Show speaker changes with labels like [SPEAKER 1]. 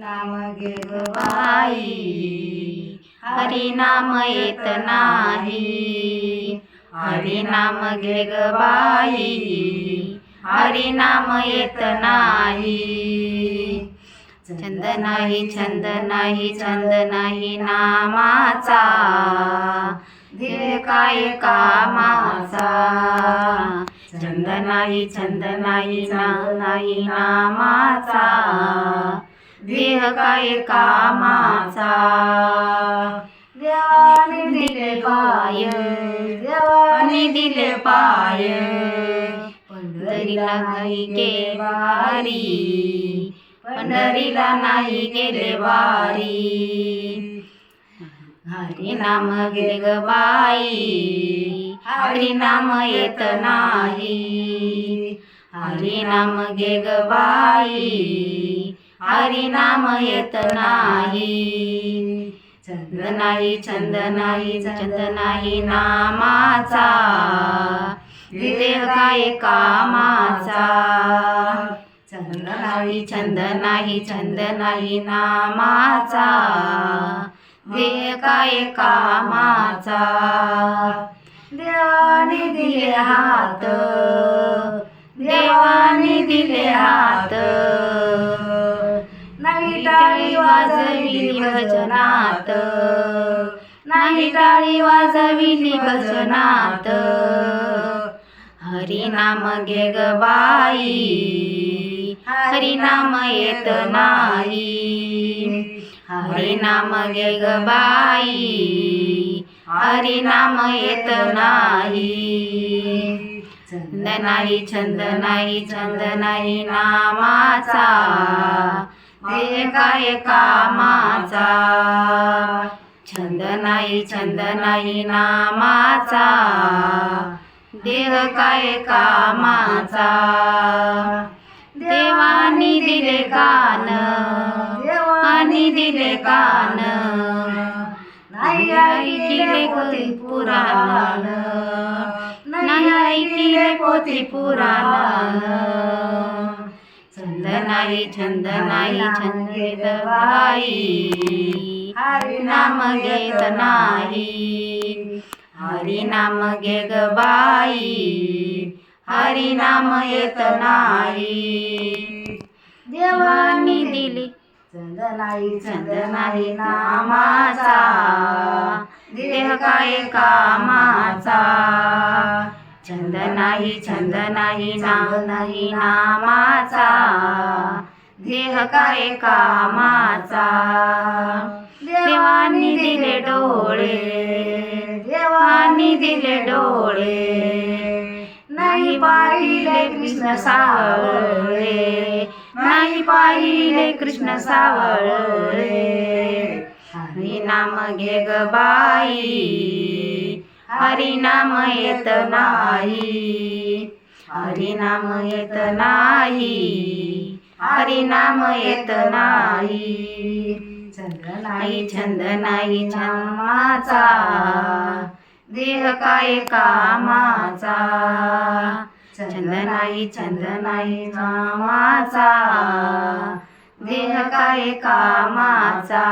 [SPEAKER 1] नाम घे हरि नाम हरिनाम येत नाही. हरिनाम घे ग बाई. हरिनाम येत नाही. छंद नाही छंद नाही छंद नाही नामाचा. धीर काय कामाचा. छंद नाही छंद नाही ना नाही नामाचा. देह काय कामाचा? देवाने दिले पाय देवाने दिले पाय. पंढरीला नाही गे वारी पंढरीला नाही गेले वारी. हरिनाम गे ग बाई हरिनाम येत नाही. हरिनाम गे ग बाई हरिनाम येत नाही. छंद नाही छंद नाही छंद नाही नामाचा. देह काय कामाचा. छंद नाही छंद नाही छंद नाही नामाचा. देह काय कामाचा. देवाने दिले हात. देवाने दिले हात. वाजविली भजनात नाही टाळी वाजविली भजनात हरिनाम घे ग बाई. हरिनाम येत नाही. हरिनाम घे ग बाई. हरिनाम येत नाही. छंद नाही छंद नाही छंद नाही नामाचा. देह काय कामाचा. छंद नाही छंद नाही नामाचा. देह काय कामाचा. देवानी दिले कान देवानी दिले कान नाही ऐकिले कोती पुराण नाही ऐकिले कोती पुराण. नाही छंद नाही छंद घेत बाई हरिनाम घेत नाही हरिनाम घे ग बाई. हरिनाम येत नाही. देवानी दिली. छंद नाही छंद नाही नामाचा. देह काय छंद नाही छंद नाही नाम नाही नामाचा. देह काय कामाचा. देवानी दिले डोळे. देवानी दिले डोळे. नाही पाहिले कृष्ण सावळे. नाही पाहिले कृष्ण सावळे. हरिनाम घे ग बाई. हरिनाम येत नाही. हरिनाम येत नाही. हरिनाम येत नाही. छंद नाही छंद नाही छंदाचा देह काय कामाचा? छंद नाही छंद नाही कामाचा देह काय कामाचा?